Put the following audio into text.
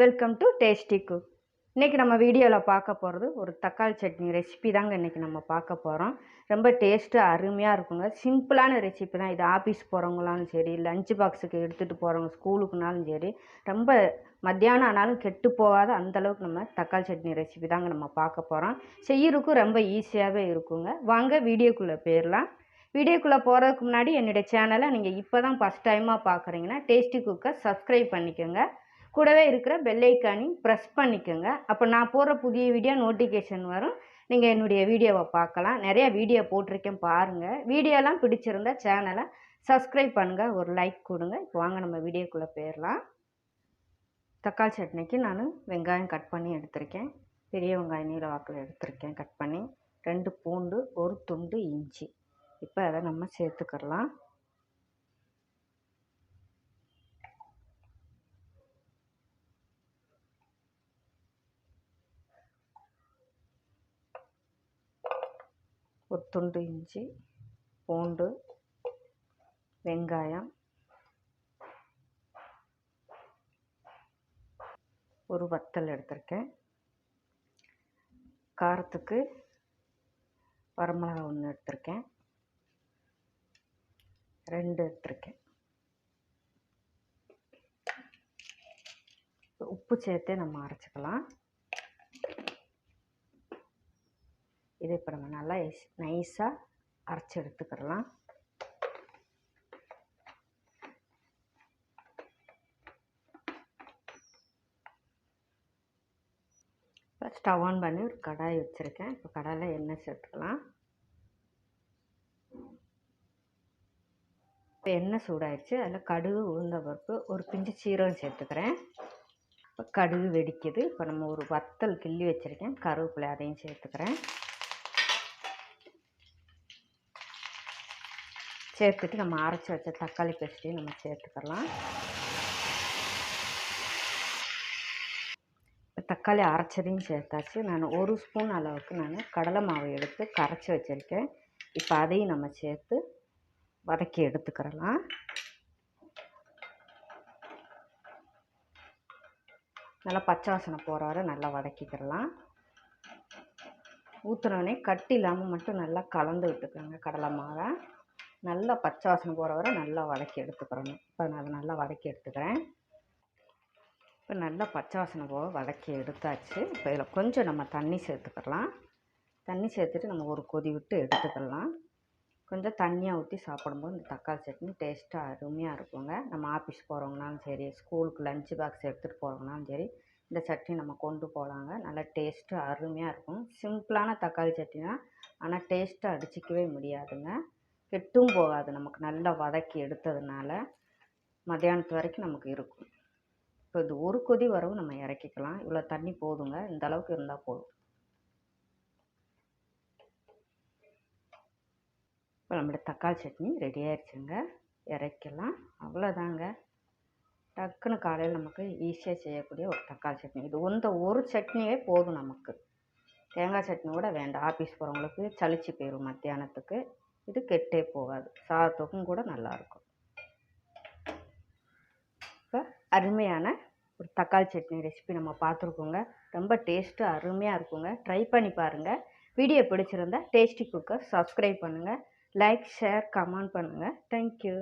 Welcome to tasty cook இன்றைக்கி நம்ம வீடியோவில் பார்க்க போகிறது ஒரு தக்காளி சட்னி ரெசிபி தாங்க இன்றைக்கி நம்ம பார்க்க போகிறோம் ரொம்ப டேஸ்ட்டு அருமையாக இருக்குங்க. சிம்பிளான ரெசிபி தான். இது ஆஃபீஸ் போகிறவங்களாலும் சரி லஞ்ச் பாக்ஸுக்கு எடுத்துகிட்டு போகிறவங்க ஸ்கூலுக்குனாலும் சரி ரொம்ப மத்தியானம் ஆனாலும் கெட்டு போகாத அந்தளவுக்கு நம்ம தக்காளி சட்னி ரெசிபி தாங்க நம்ம பார்க்க போகிறோம் செய்யறதுக்கும் ரொம்ப ஈஸியாகவே இருக்குங்க. வாங்க வீடியோக்குள்ளே போயிடலாம் வீடியோக்குள்ளே போகிறதுக்கு முன்னாடி என்னுடைய சேனலை நீங்கள் இப்போ தான் ஃபஸ்ட் டைமாக பார்க்குறீங்கன்னா டேஸ்டி குக்கை சப்ஸ்கிரைப் பண்ணிக்கோங்க. கூடவே இருக்கிற பெல்லைக்கானையும் ப்ரெஸ் பண்ணிக்கோங்க. அப்போ நான் போடுற புதிய வீடியோ நோட்டிஃபிகேஷன் வரும். நீங்கள் என்னுடைய வீடியோவை பார்க்கலாம். நிறைய வீடியோ போட்டிருக்கேன் பாருங்கள் வீடியோலாம் பிடிச்சிருந்தா சேனலை சப்ஸ்கிரைப் பண்ணுங்கள் ஒரு லைக் கொடுங்க. இப்போ வாங்க நம்ம வீடியோக்குள்ளே போயிடலாம். தக்காளி சட்னிக்கு நான் வெங்காயம் கட் பண்ணி எடுத்திருக்கேன். பெரிய வெங்காயம் நீல வாக்கில் எடுத்திருக்கேன் கட் பண்ணி. ரெண்டு பூண்டு ஒரு துண்டு இஞ்சி. இப்போ அதை நம்ம சேர்த்துக்கிடலாம் ஒரு துண்டு இஞ்சி பூண்டு வெங்காயம் ஒரு வத்தல் எடுத்திருக்கேன். காரத்துக்கு வரமிளகா ஒன்று எடுத்திருக்கேன். ரெண்டு எடுத்திருக்கேன். உப்பு சேர்த்தே நம்ம அரைச்சிக்கலாம். இது இப்போ நம்ம நல்லா நைஸாக அரைச்சி எடுத்துக்கிடலாம். இப்போ ஸ்டவ் ஆன் பண்ணி ஒரு கடாய் வச்சுருக்கேன். இப்போ கடாயில் எண்ணெய் சேர்த்துக்கலாம். இப்போ எண்ணெய் சூடாயிடுச்சு அதில் கடுகு உளுந்த பருப்பு ஒரு பிஞ்சு சீரகம் சேர்த்துக்கிறேன். இப்போ கடுகு வெடிக்குது. இப்போ நம்ம ஒரு வத்தல் கிள்ளி வச்சுருக்கேன். கருவேப்பிலை அதையும் சேர்த்துக்கிறேன். சேர்த்துட்டு நம்ம அரைச்சி வச்ச தக்காளி பேஸ்ட்டையும் நம்ம சேர்த்துக்கலாம். தக்காளி அரைச்சதையும் சேர்த்தாச்சு. நான் ஒரு ஸ்பூன் அளவுக்கு நான் கடலை மாவை எடுத்து கரைச்சி வச்சுருக்கேன். இப்போ அதையும் நம்ம சேர்த்து வதக்கி எடுத்துக்கிறலாம். நல்லா பச்சை வாசனை போகிற வரை நல்லா வதக்கிக்கிறலாம். ஊற்றுனோடனே கட்டி இல்லாமல் மட்டும் நல்லா கலந்து விட்டுக்கோங்க கடலை மாவை. நல்லா பச்சை வாசனை போகிற வரை நல்லா வதக்கி எடுத்துக்கிறணும். இப்போ நான் அதை நல்லா வதக்கி எடுத்துக்கிறேன். இப்போ நல்லா பச்சை வாசனை போக வதக்கி எடுத்தாச்சு. இப்போ இதில் கொஞ்சம் நம்ம தண்ணி சேர்த்துக்கலாம். தண்ணி சேர்த்துட்டு நம்ம ஒரு கொதி விட்டு எடுத்துக்கலாம். கொஞ்சம் தண்ணியாக ஊற்றி சாப்பிடும்போது இந்த தக்காளி சட்னி டேஸ்ட்டாக அருமையாக இருக்குங்க. நம்ம ஆஃபீஸ் போகிறவங்கனாலும் சரி ஸ்கூலுக்கு லஞ்சு பாக்ஸ் எடுத்துகிட்டு போகிறவங்கனாலும் சரி இந்த சட்னி நம்ம கொண்டு போகலாங்க நல்லா டேஸ்ட்டு அருமையாக இருக்கும். சிம்பிளான தக்காளி சட்னி தான் ஆனால் டேஸ்ட்டு அடிச்சிக்கவே முடியாதுங்க. கெட்டும் போகாது. நமக்கு நல்லா வதக்கி எடுத்ததுனால மத்தியானத்து வரைக்கும் நமக்கு இருக்கும். இப்போ இது ஒரு கொதி வரவும் நம்ம இறக்கிக்கலாம். இவ்வளோ தண்ணி போதுங்க. இந்த அளவுக்கு இருந்தால் போதும். இப்போ நம்மளுடைய தக்காளி சட்னி ரெடி ஆயிடுச்சுங்க இறக்கலாம் அவ்வளோதாங்க. டக்குன்னு காலையில் நமக்கு ஈஸியாக செய்யக்கூடிய ஒரு தக்காளி சட்னி. இது இந்த ஒரு சட்னியே போதும் நமக்கு. தேங்காய் சட்னி கூட வேண்டாம். ஆஃபீஸ் போகிறவங்களுக்கு சளிச்சு போயிடும் மத்தியானத்துக்கு. இது கெட்டே போகாது. சாதத்துக்கும் கூட நல்லாயிருக்கும் இப்போ அருமையான ஒரு தக்காளி சட்னி ரெசிபி நம்ம பார்த்துருக்கோங்க ரொம்ப டேஸ்ட்டு அருமையாக இருக்குங்க. ட்ரை பண்ணி பாருங்கள் வீடியோ பிடிச்சிருந்தா டேஸ்டி குக்கர் சப்ஸ்கிரைப் பண்ணுங்கள் லைக் ஷேர் கமெண்ட் பண்ணுங்கள் தேங்க்யூ